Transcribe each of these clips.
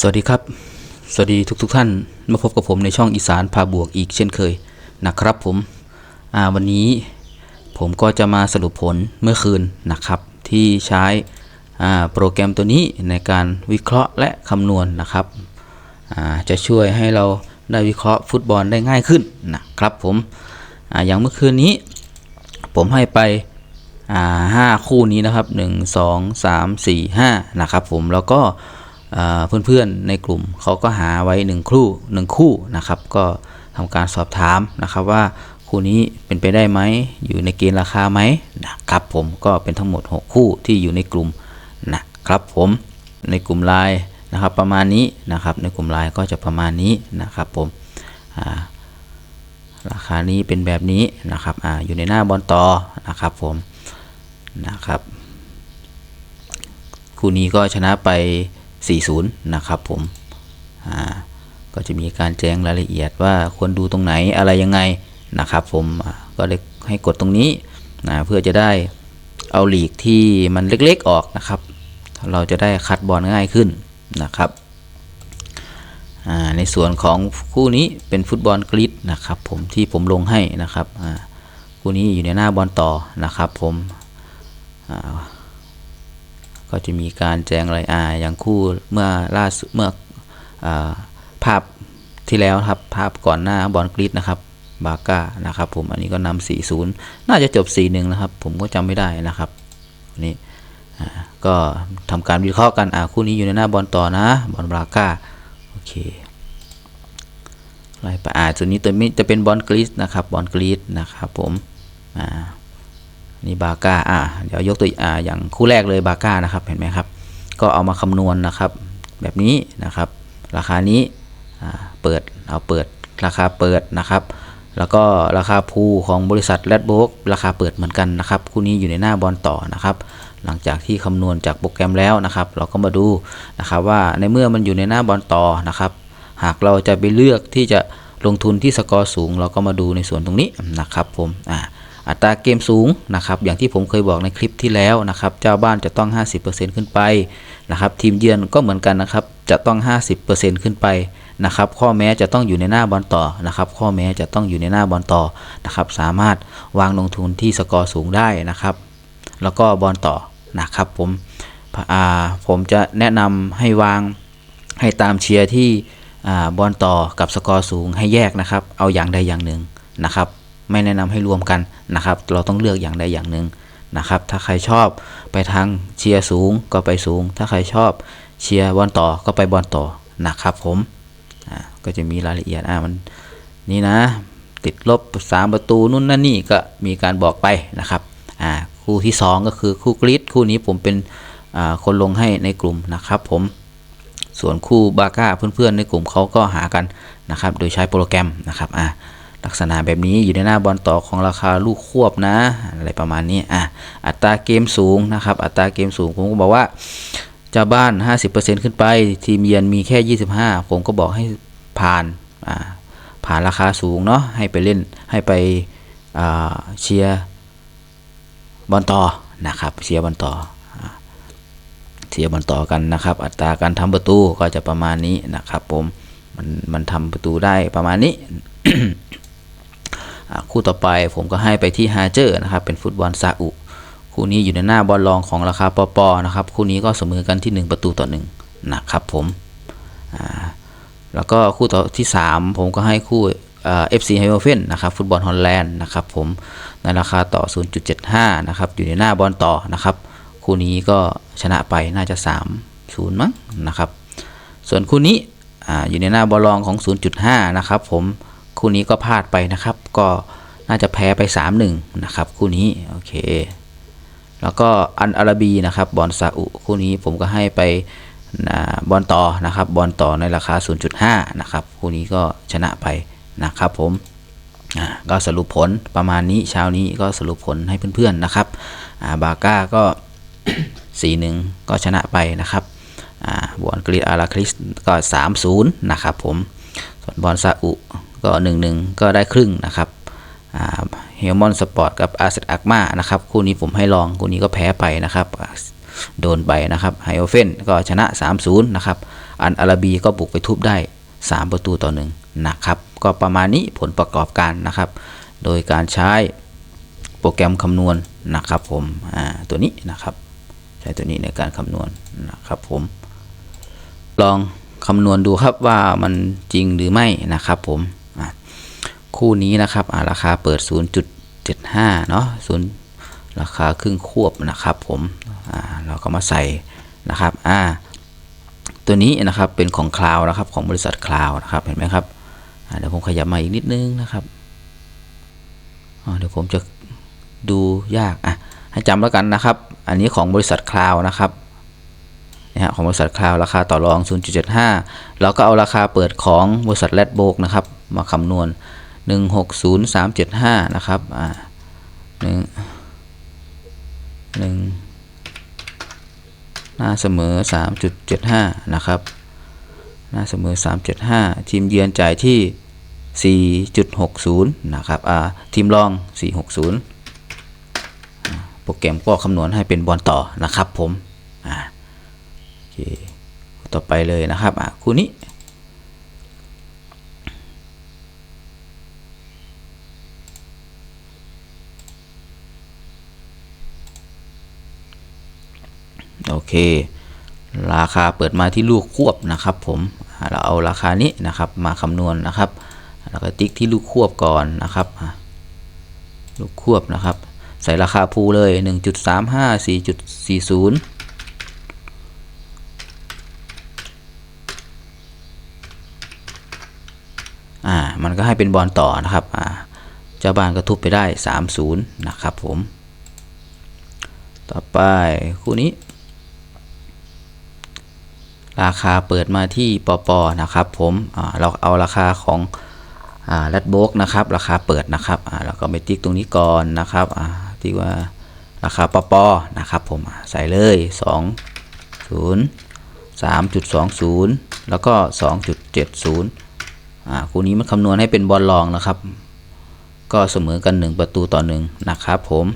สวัสดีครับ สวัสดีทุกๆทท่านมาพบกับผมในช่องอีสานพาบวกอีกเช่นเคยนะครับผมวันนี้ผมก็จะมาสรุปผลเมื่อคืนนะครับ ที่ใช้โปรแกรมตัวนี้ในการวิเคราะห์และคำนวณนะครับจะช่วยให้เราได้วิเคราะห์ฟุตบอลได้ง่ายขึ้นนะครับผมออย่างเมื่อคืนนี้ ผมให้ไปอ่าห้าคู่นี้นะครับหนึ่งสองสามสี่ห้านะครับผมแล้วก็ เพื่อนๆในกลุ่มเขาก็หาไว้หนึ่งคู่หนึ่งคู่นะครับ ก็ทำการสอบถามนะครับว่าคู่นี้เป็นไปได้ไหมอยู่ในเกณฑ์ราคาไหมนะครับผมก็เป็นทั้งหมด 6 คู่ที่อยู่ในกลุ่มนะครับผมในกลุ่มไลน์นะครับประมาณนี้นะครับ ในกลุ่มไลน์ก็จะประมาณนี้นะครับผมาราคานี้เป็นแบบนี้นะครับออยู่ในหน้าบอลต่อนะครับผมนะครับคู่นี้ก็ชนะไป 4-0 นะครับผมอ่าก็จะมีการแจ้งรายละเอียดว่าควรดูตรงไหนอะไรยังไงนะครับผมก็เลยให้กดตรงนี้นะเพื่อจะได้เอาหลีกที่มันเล็กๆออกนะครับ เราจะได้คัดบอลง่ายขึ้นนะครับอ่าในส่วนของคู่นี้เป็นฟุตบอลกรีดนะครับผมที่ผมลงให้นะครับอ่าคู่นี้อยู่ในหน้าบอลต่อนะครับผมอ่า ก็จะมีการแจ้งรายอาอย่างคู่เมื่อล่าสุดเมื่ออภาพที่แล้วครับภาพก่อนหน้าบอลกรีดนะครับบาก้านะครับผมอันนี้ก็นำ4-0 น่าจะจบ 4-1 นะครับ ผมก็จำไม่ได้นะครับนี่ก็ทำการวิเคราะห์กันอ่าคู่นี้อยู่ในหน้าบอลต่อนะบอลบาก้าโอเคไล่ไปอ่าส่วนนี้ตัวนี้จะเป็นบอลกรีซนะครับบอลกรีซนะครับผมอ่า นี่บาก้าอ่าเดี๋ยวยกตัวอ่าอย่างคู่แรกเลยบาก้านะครับเห็นไหมครับก็เอามาคำนวณนะครับ แบบนี้นะครับ ราคานี้อ่าเปิดเอาเปิดราคาเปิดนะครับ แล้วก็ราคาภูของบริษัทแรดโบกราคาเปิดเหมือนกันนะครับ คู่นี้อยู่ในหน้าบอลต่อนะครับ หลังจากที่คำนวณจากโปรแกรมแล้วนะครับ เราก็มาดูนะครับว่าในเมื่อมันอยู่ในหน้าบอลต่อนะครับ หากเราจะไปเลือกที่จะลงทุนที่สกอร์สูง เราก็มาดูในส่วนตรงนี้นะครับผมอ่า อัตราเกมสูงนะครับอย่างที่ผมเคยบอกในคลิปที่แล้วนะครับเจ้าบ้านจะต้อง 50%ขึ้นไปนะครับทีมเยือนก็เหมือนกันนะครับจะต้อง 50%ขึ้นไปนะครับข้อแม้จะต้องอยู่ในหน้าบอลต่อนะครับข้อแม้จะต้องอยู่ในหน้าบอลต่อนะครับสามารถวางลงทุนที่สกอร์สูงได้นะครับ แล้วก็บอลต่อนะครับผมผมจะแนะนำให้วางให้ตามเชียร์ที่อบอลต่อกับสกอร์สูงให้แยกนะครับ เอาอย่างใดอย่างหนึ่งนะครับ ไม่แนะนำให้รวมกันนะครับ เราต้องเลือกอย่างใดอย่างหนึ่งนะครับ ถ้าใครชอบไปทางเชียร์สูงก็ไปสูง ถ้าใครชอบเชียร์บอลต่อก็ไปบอลต่อนะครับผมอ่าก็จะมีรายละเอียดอ่ามันนี่นะ ติดลบสามประตูนู่นนั่นนี่ก็มีการบอกไปนะครับอ่าคู่ที่ 2 ก็คือคู่กรีดคู่นี้ผมเป็นอ่าคนลงให้ในกลุ่มนะครับผมส่วนคู่บาก้าเพื่อนๆในกลุ่มเขาก็หากันนะครับ โดยใช้โปรแกรมนะครับอ่า ลักษณะแบบนี้อยู่ในหน้าบอลต่อของราคาลูกควบนะ อะไรประมาณนี้อะอัตราเกมสูงนะครับ อัตราเกมสูงผมก็บอกว่าเจ้าบ้าน 50%ขึ้นไป ทีมเยือนมีแค่ 25 ผมก็บอกให้ผ่านอ่าผ่านราคาสูงเนาะให้ไปเล่นให้ไปอ่าเชียร์บอลต่อนะครับเชียร์บอลต่อเทียบบอลต่อกันนะครับ อัตราการทำประตูก็จะประมาณนี้นะครับ ผมมันมันทำประตูได้ประมาณนี้ คู่ต่อไปผมก็ให้ไปที่ฮาเจอร์นะครับเป็นฟุตบอลซาอุ คู่นี้อยู่ในหน้าบอลรองของราคาปอปอนะครับ คู่นี้ก็เสมอกันที่ 1 ประตูต่อ1นะครับผมแล้วก็คู่ต่อที่ 3 ผมก็ให้คู่เอฟซีไฮโอเฟนนะครับฟุตบอลฮอลแลนด์นะครับผมในราคาต่อ 0.75 นะครับ อยู่ในหน้าบอลต่อนะครับ คู่นี้ก็ชนะไปน่าจะ 3 0 มั้งนะครับ ส่วนคู่นี้ออยู่ในหน้าบอลรองของ 0.5 นะครับผม คู่นี้ก็พลาดไปนะครับ ก็น่าจะแพ้ไป 3-1 นะครับ คู่นี้โอเค แล้วก็อันอาราบีนะครับบอลซาอุคู่นี้ผมก็ให้ไปนะบอลต่อนะครับบอลต่อในราคา 0.5 นะครับ คู่นี้ก็ชนะไปนะครับผมก็สรุปผลประมาณนี้เช้านี้ก็สรุปผลให้เพื่อนๆนะครับาบาก้าก็4-1ก็ชนะไปนะครับบอลกรีดอาราคริสก็ 3-0 นะครับผมส่วนบอลซาอุ ก็ 1-1 ก็ได้ครึ่งนะครับเฮลมอนสปอร์ตกับอาเซตอักมานะครับ คู่นี้ผมให้ลองคู่นี้ก็แพ้ไปนะครับ โดนไปนะครับไฮโอเฟนก็ชนะ 3-0 นะครับ อันอาราบีก็บุกไปทุบได้ 3 ประตูต่อหนึ่งนะครับ ก็ประมาณนี้ผลประกอบการนะครับ โดยการใช้โปรแกรมคำนวณนะครับผมตัวนี้นะครับ ใช้ตัวนี้ในการคำนวณนะครับผม ลองคำนวณดูครับว่ามันจริงหรือไม่นะครับผม คู่นี้นะครับราคาเปิด 0.75 เนาะศูนย์ราคาครึ่งควบนะครับผมเราก็มาใส่นะครับอ่าตัวนี้นะครับเป็นของคลาวนะครับของบริษัทคลาวนะครับเห็นไหมครับเดี๋ยวผมขยับมาอีกนิดนึงนะครับเดี๋ยวผมจะดูยากอะให้จำแล้วกันนะครับ อันนี้ของบริษัทคลาวนะครับนะฮะของบริษัทคลาวราคาต่อรอง 0.75 เราก็เอาราคาเปิดของบริษัทแรดโบกนะครับ มาคำนวณ 160375 นะครับ อ่าหนึ่งหนึ่งหน้าเสมอ 3.75 นะครับ หน้าเสมอ3.5ทีมเยือนจ่ายที่ 4.60 นะครับ อ่า ทีมรอง 460 โปรแกรมก็คำนวณให้เป็นบอลต่อนะครับผม อ่า โอเค ต่อไปเลยนะครับ อะคู่นี้ เค ราคาเปิดมาที่ลูกควบนะครับผมเราเอาราคานี้นะครับมาคำนวณนะครับแล้วก็ติ๊กที่ลูกควบก่อนนะครับลูกควบนะครับ ใส่ราคาภูเลย 1.35 4.40อ่ามันก็ให้เป็นบอลต่อนะครับอ่าเจ้าบ้านก็ทุบไปได้ 3-0 นะครับผม ต่อไปคู่นี้ ราคาเปิดมาที่ปปนะครับผมเราเอาราคาของอ่าแรดโบกนะครับ ราคาเปิดนะครับอ่าเราก็ไปติ๊กตรงนี้ก่อนนะครับอ่าติ๊กว่าราคาปปนะครับผมใส่เลย 2 0 3.20 แล้วก็ 2.70อ่าคู่นี้มันคำนวณให้เป็นบอลรองนะครับ ก็เสมอกัน 1 ประตูต่อ 1 นะครับผม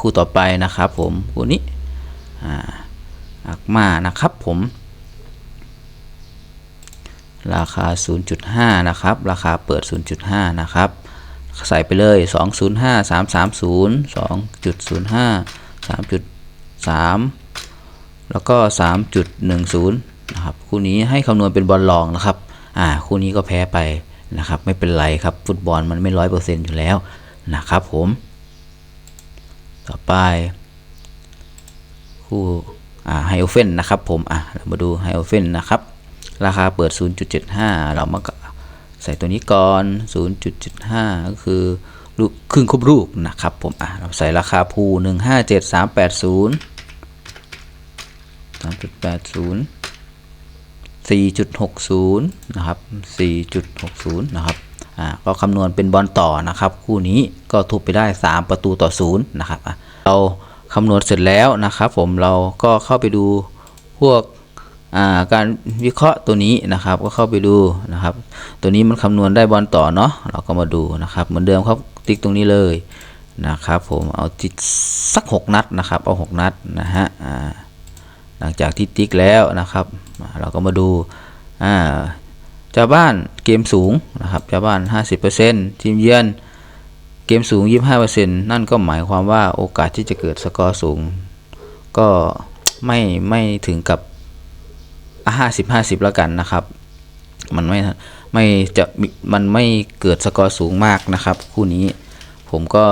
คู่ต่อไปนะครับผมคู่นี้อ่า อักมานะครับผม ราคา 0.5 นะครับ ราคาเปิด 0.5 นะครับ ใส่ไปเลย 205 330 2.05 3.3 แล้วก็ 3.10 นะครับ คู่นี้ให้คำนวณเป็นบอลรองนะครับ อ่า คู่นี้ก็แพ้ไปนะครับ ไม่เป็นไรครับ ฟุตบอลมันไม่ร้อยเปอร์เซ็นต์อยู่แล้วนะครับผม ต่อไป คู่ ไฮโอเฟนนะครับผมอะเรามาดูไฮโอเฟนนะครับราคาเปิด 0.75 เรามาใส่ตัวนี้ก่อน 0.75 ก็คือลูกครึ่งครบลูกนะครับผมอะเราใส่ราคาภู157380 3.80 4.60 นะครับ 4.60 นะครับ อ่า ก็คำนวณเป็นบอลต่อนะครับ คู่นี้ก็ทุบไปได้ 3 ประตูต่อ 0 นะครับอะเรา คำนวณเสร็จแล้วนะครับผมเราก็เข้าไปดูพวกาการวิเคราะห์ตัวนี้นะครับ ก็เข้าไปดูนะครับ ตัวนี้มันคำนวณได้บอลต่อเนาะเราก็มาดูนะครับ เหมือนเดิมครับติ๊กตรงนี้เลยนะครับผมเอาติ๊กสัก 6 นัดนะครับเอา 6 นัดนะฮะหลังจากที่ติ๊กแล้วนะครับ เราก็มาดูเจ้าบ้านเกมสูงนะครับเจ้าบ้าน 50%ทีมเยือน เกมสูง 25%นั่นก็หมายความว่าโอกาสที่จะเกิดสกอร์สูง ก็ไม่ไม่ถึงกับห้าสิบห้าสิบแล้วกันนะครับ มันไม่ไม่จะมันไม่เกิดสกอร์สูงมากนะครับ คู่นี้ผมก็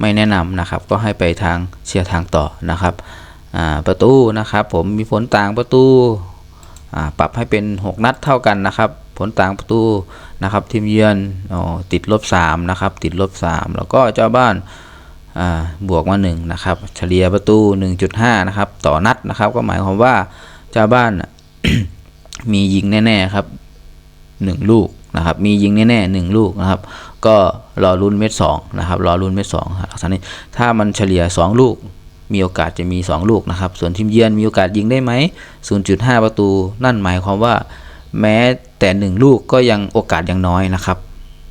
ไม่แนะนำนะครับ ก็ให้ไปทางเชียร์ทางต่อนะครับประตูนะครับ ผมมีผลต่างประตู ปรับให้เป็น 6 นัดเท่ากันนะครับ ผลต่างประตูนะครับทีมเยือนอ๋อติดลบ3นะครับติดลบ3แล้วก็เจ้าบ้านอ่าบวกมา1นะครับเฉลี่ยประตู 1.5 นะครับ ต่อนัดนะครับ ก็หมายความว่าเจ้าบ้านมียิงแน่ๆครับ 1 ลูกนะครับ มียิงแน่ๆ1ลูกนะครับ ก็รอลุ้นเม็ด2นะครับรอลุ้นเม็ด2ครับลักษณะนี้ถ้ามันเฉลี่ย 2 ลูก มีโอกาสจะมี 2 ลูกนะครับ ส่วนทีมเยือนมีโอกาสยิงได้ไหม 0.5 ประตู นั่นหมายความว่าแม้แต่ 1 ลูกก็ยังโอกาสยังน้อยนะครับ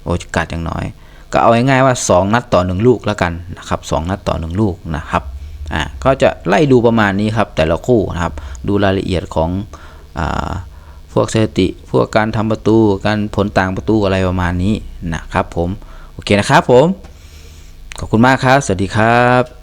โอกาสยังน้อย ก็เอาง่ายๆว่า 2 นัดต่อ 1 ลูกแล้วกันนะครับ 2 นัดต่อ 1 ลูกนะครับอ่าก็จะไล่ดูประมาณนี้ครับแต่ละคู่นะครับ ดูรายละเอียดของอ่าพวกสถิติ พวกการทำประตู การผลต่างประตูอะไรประมาณนี้นะครับผม โอเคนะครับผม ขอบคุณมากครับ สวัสดีครับ